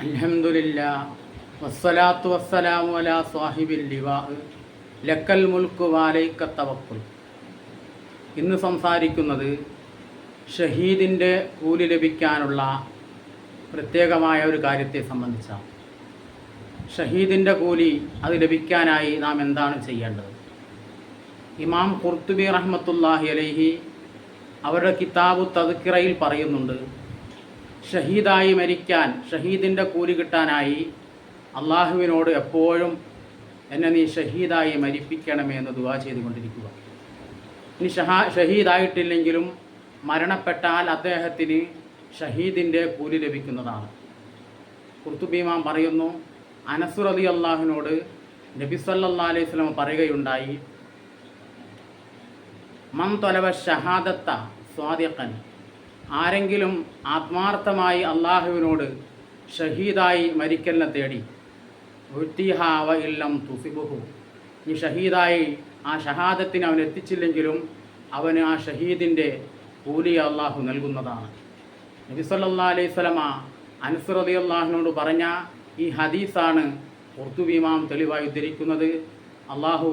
അൽഹംദുലില്ല വസ്സലാത്തു വസ്സലാമു അലാ സാഹിബിൽ ലക്കൽ മുൽക്ക് വാലൈക്ക തവക്കുൽ. ഇന്ന് സംസാരിക്കുന്നത് ഷഹീദിന്റെ കൂലി ലഭിക്കാനുള്ള പ്രത്യേകമായ ഒരു കാര്യത്തെ സംബന്ധിച്ചാണ്. ഷഹീദിന്റെ കൂലി അത് ലഭിക്കാനായി നാം എന്താണ് ചെയ്യേണ്ടത്? ഇമാം ഖുർത്തുബി റഹ്മത്തുല്ലാഹി അലൈഹി അവരുടെ കിതാബ് തദ്ക്കിറയിൽ പറയുന്നുണ്ട് ഷഹീദായി മരിക്കാൻ ഷഹീദിന്റെ കൂലി കിട്ടാനായി അള്ളാഹുവിനോട് എപ്പോഴും എന്നെ നീ ഷഹീദായി മരിപ്പിക്കണമേ എന്ന് ദുവാ ചെയ്തുകൊണ്ടിരിക്കുക. ഇനി ഷഹാ ഷഹീദായിട്ടില്ലെങ്കിലും മരണപ്പെട്ടാൽ അദ്ദേഹത്തിന് ഷഹീദിന്റെ കൂലി ലഭിക്കുന്നതാണ്. കുർത്തുബീമാൻ പറയുന്നു അനസുർ അലി അള്ളാഹുവിനോട് നബി അലൈഹി സ്വലം പറയുകയുണ്ടായി മൻ തൊലവ ഷഹാദത്ത സ്വാദിഖൻ ആരെങ്കിലും ആത്മാർത്ഥമായി അള്ളാഹുവിനോട് ഷഹീദായി മരിക്കലിനെ തേടി. ഉത്തിഹാവ ഇല്ലം തുസിബുഹു. ഈ ഷഹീദായി ആ ഷഹാദത്തിന് അവൻ എത്തിച്ചില്ലെങ്കിലും അവന് ആ ഷഹീദിന്റെ കൂലി അള്ളാഹു നൽകുന്നതാണ്. നബി സല്ലാ അലൈഹി സ്വലമ അൻസുർ അലി അള്ളാഹുവിനോട് പറഞ്ഞ ഈ ഹദീസാണ് ഉർത്തുബീമാം തെളിവായി ഉദ്ധരിക്കുന്നത്. അള്ളാഹു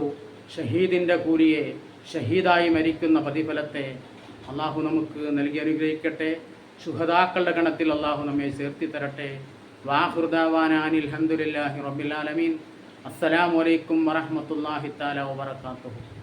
ഷഹീദിന്റെ കൂലിയെ ഷഹീദായി മരിക്കുന്ന പ്രതിഫലത്തെ അള്ളാഹു നമുക്ക് നൽകി അനുഗ്രഹിക്കട്ടെ. ശുഹദാക്കളുടെ ഗണത്തിൽ അള്ളാഹു നമ്മെ ചേർത്തി തരട്ടെ. വാഹുർദാവാന അനിൽ അഹമ്മദില്ലാഹി റബ്ബിൽ ആലമീൻ. അസ്സലാമു അലൈക്കും വറഹ്മത്തുള്ളാഹി തആല വബറകാതുഹു.